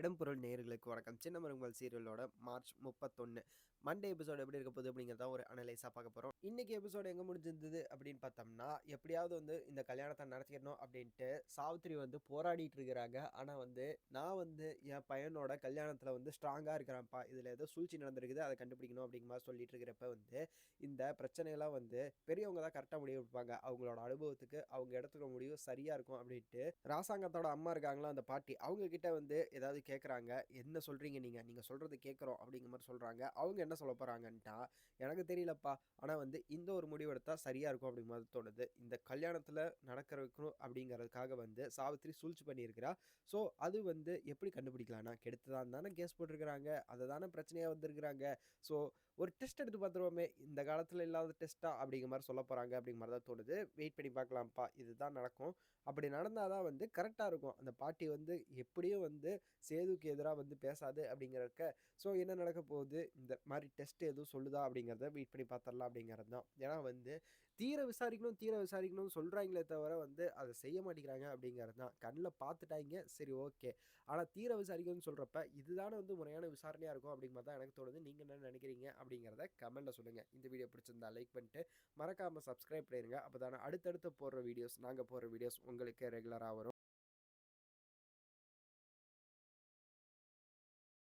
இடம்பொருள் நேர்களுக்கு வணக்கம். சின்ன மருங்கள் சீரியலோட மார்ச் முப்பத்தொன்று மண்டே எபிசோடு எப்படி இருக்க போகுது அப்படிங்கிறத ஒரு அனலைஸாக பார்க்க போகிறோம் இன்றைக்கி எபிசோடு எங்கே முடிஞ்சிருந்தது அப்படின்னு பார்த்தோம்னா எப்படியாவது வந்து இந்த கல்யாணத்தை நடத்திடணும் அப்படின்ட்டு சாவித்திரி வந்து போராடிட்டு இருக்கிறாங்க. ஆனால் வந்து நான் வந்து என் பையனோட கல்யாணத்தில் வந்து ஸ்ட்ராங்காக இருக்கிறேன்ப்பா. இதில் ஏதோ சூழ்ச்சி நடந்திருக்குது அதை கண்டுபிடிக்கணும் அப்படிங்கிற மாதிரி சொல்லிட்டு இருக்கிறப்ப வந்து இந்த பிரச்சனையெல்லாம் வந்து பெரியவங்க தான் கரெக்டாக முடிவு எடுப்பாங்க. அவங்களோட அனுபவத்துக்கு அவங்க எடுத்துக்கிற முடிவு சரியாக இருக்கும் அப்படின்ட்டு ராசாங்கத்தோட அம்மா இருக்காங்களா அந்த பாட்டி அவங்க கிட்ட வந்து ஏதாவது கேட்குறாங்க. என்ன சொல்கிறீங்க நீங்கள் நீங்கள் சொல்கிறது கேட்குறோம். அப்படிங்கிற மாதிரி சொல்கிறாங்க அவங்க என்ன சொல்ல போகிறாங்கன்ட்டா எனக்கு தெரியலப்பா. ஆனால் வந்து இந்த ஒரு முடிவு எடுத்தால் சரியாக இருக்கும். அப்படிங்கிற மாதிரி தோணுது. இந்த கல்யாணத்தில் நடக்கிற வைக்கணும் அப்படிங்கிறதுக்காக வந்து சாவித்திரி சூழ்ச்சி பண்ணியிருக்கிறா. ஸோ அது வந்து எப்படி கண்டுபிடிக்கலாம்னா கெடுத்து தான் தானே கேஸ் போட்டிருக்கிறாங்க. அதை தானே பிரச்சனையாக வந்திருக்கிறாங்க. ஸோ ஒரு டெஸ்ட் எடுத்து பார்த்துருவோமே. இந்த காலத்தில் இல்லாத டெஸ்ட்டாக அப்படிங்கிற மாதிரி சொல்ல போகிறாங்க அப்படிங்கிற மாதிரி தான் தோணுது. வெயிட் பண்ணி பார்க்கலாம்ப்பா. இதுதான் நடக்கும். அப்படி நடந்தால் தான் வந்து கரெக்டாக இருக்கும். அந்த பாட்டி வந்து எப்படியும் வந்து கேதுக்கு எதிராக வந்து பேசாது அப்படிங்கிறக்க ஸோ என்ன நடக்க போகுது? இந்த மாதிரி டெஸ்ட் எதுவும் சொல்லுதா அப்படிங்கிறத வெயிட் பண்ணி பார்த்துடலாம் அப்படிங்கிறது தான். ஏன்னா வந்து தீர விசாரிக்கணும் தீர விசாரிக்கணும்னு சொல்கிறாங்களே தவிர வந்து அதை செய்ய மாட்டேங்கிறாங்க அப்படிங்கிறது தான். கண்ணில் பார்த்துட்டாங்க சரி ஓகே ஆனால் தீர விசாரிக்கணும்னு சொல்கிறப்ப இதுதானே வந்து முறையான விசாரணையாக இருக்கும் அப்படிங்கிறது தான் எனக்கு தோணுது. நீங்கள் என்ன நினைக்கிறீங்க அப்படிங்கிறத கமெண்ட்டில் சொல்லுங்கள் இந்த வீடியோ பிடிச்சிருந்தா லைக் பண்ணிட்டு மறக்காமல் சப்ஸ்கிரைப் பண்ணிடுங்க அப்போ தானே அடுத்தடுத்து போடுற வீடியோஸ் நாங்கள் போடுற வீடியோஸ் உங்களுக்கு ரெகுலராக வரும்.